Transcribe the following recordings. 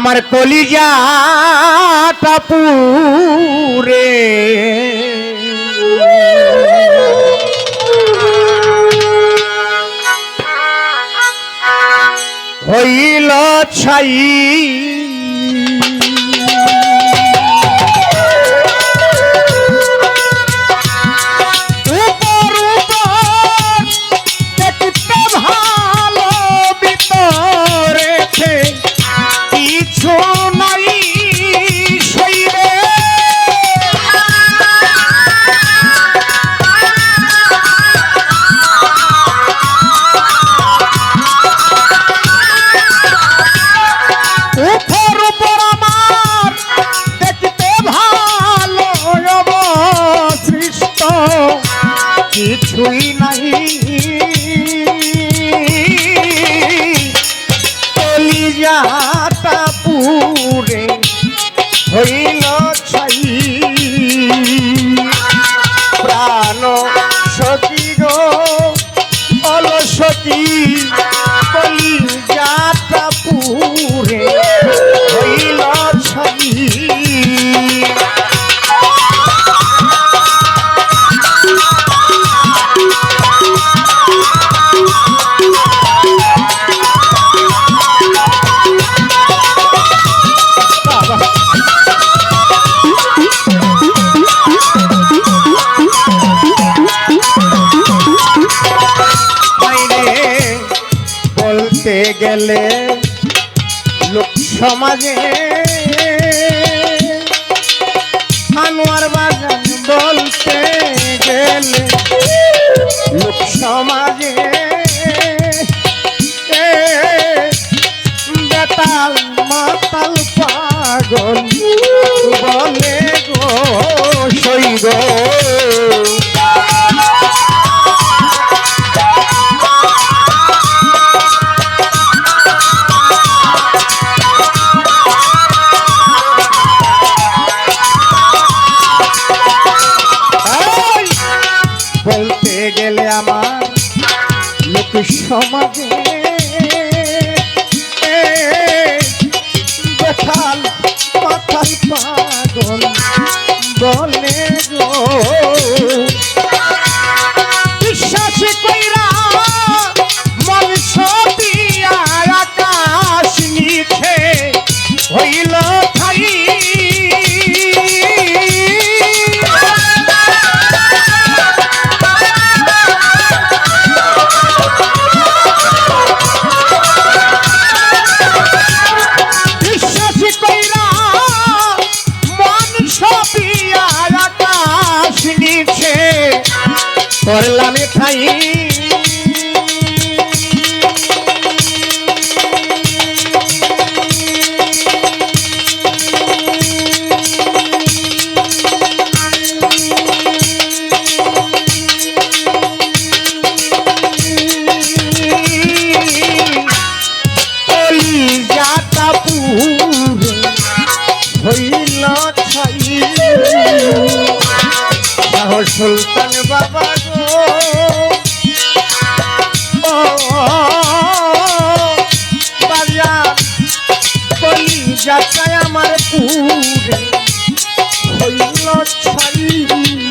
আমার কলিজাটা পুরে। হইল ছাই জানো সত্য সমাজে যাত্রায় আমার পুরে হইল ছাড়ি।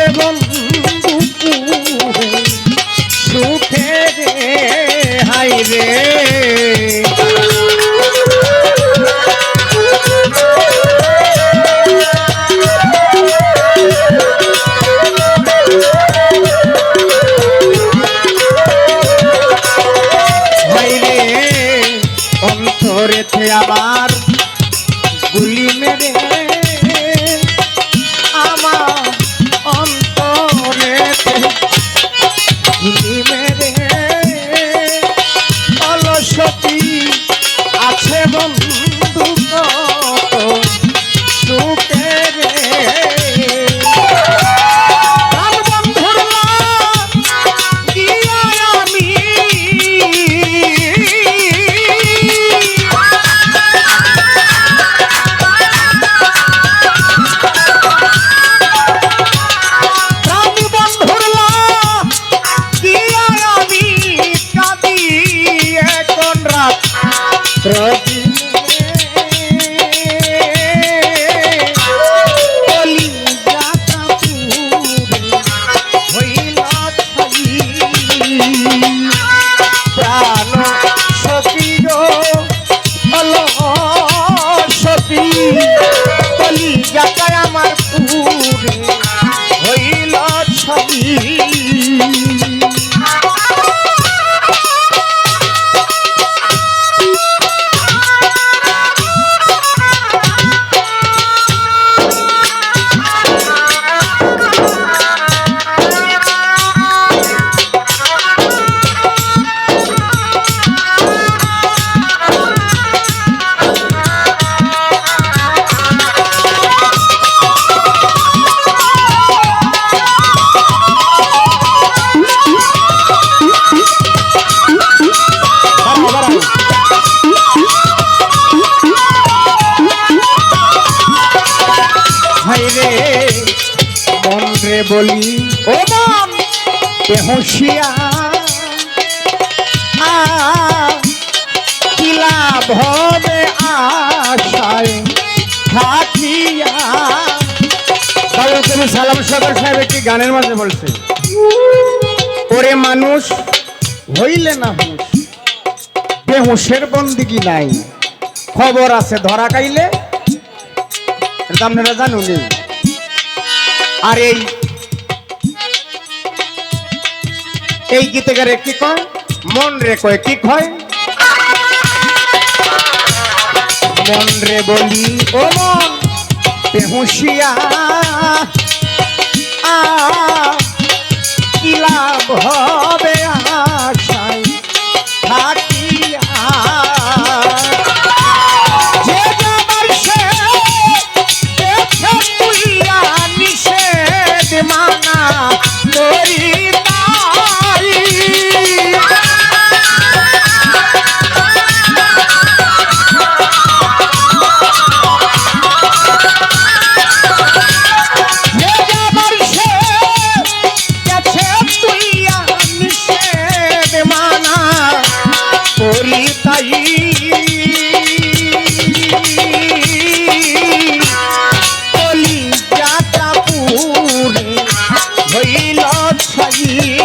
আছে বন্ধু সুখে রে হাই রে। অন্তরেতে আমার গুলি মেরে সবই বলি ও মন বেহুশিয়া আ, কি লাভ হবে আশায় থাকিয়া? সালাম সদর সাহেব একটি গানের মাঝে বলছে ওরে মানুষ হইলে না হুঁশ। বেহুশের বন্দিগি নাই। খবর আছে ধরা খাইলে? আপনারা জানুনি আর এই এই গীতে গারে কি কয়? মন রে কয় কি কয়? মন রে বলি ও মন বেহুশিয়া আ, কি লাভ হবে ছাই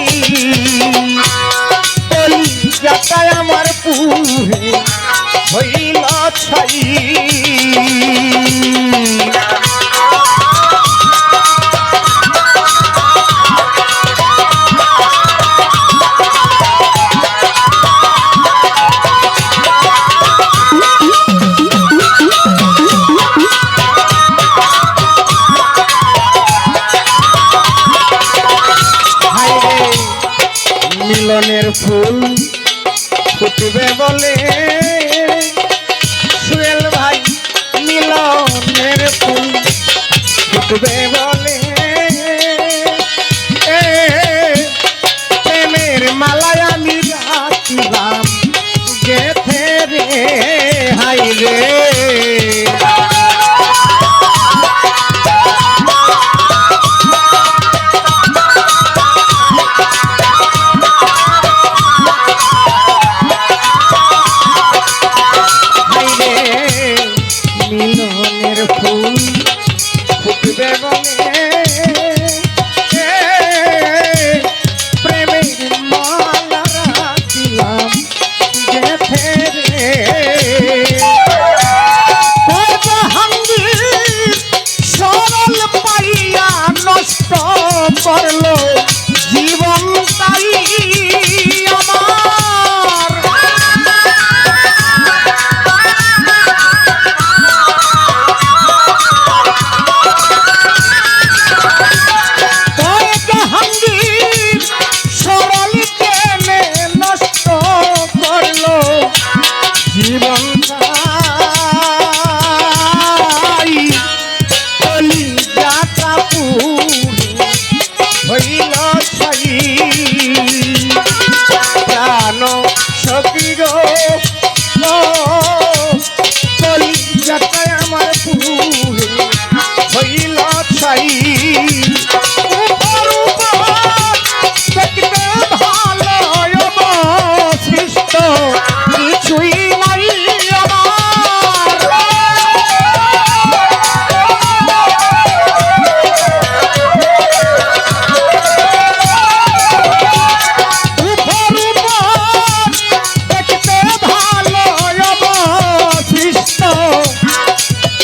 জীবন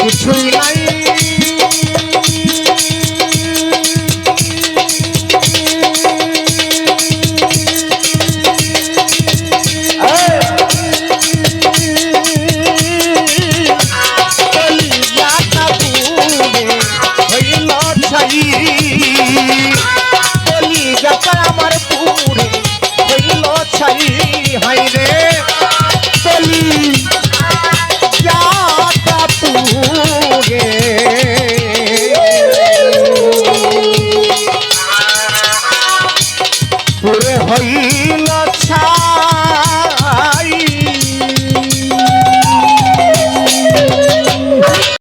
কিছুই নাই।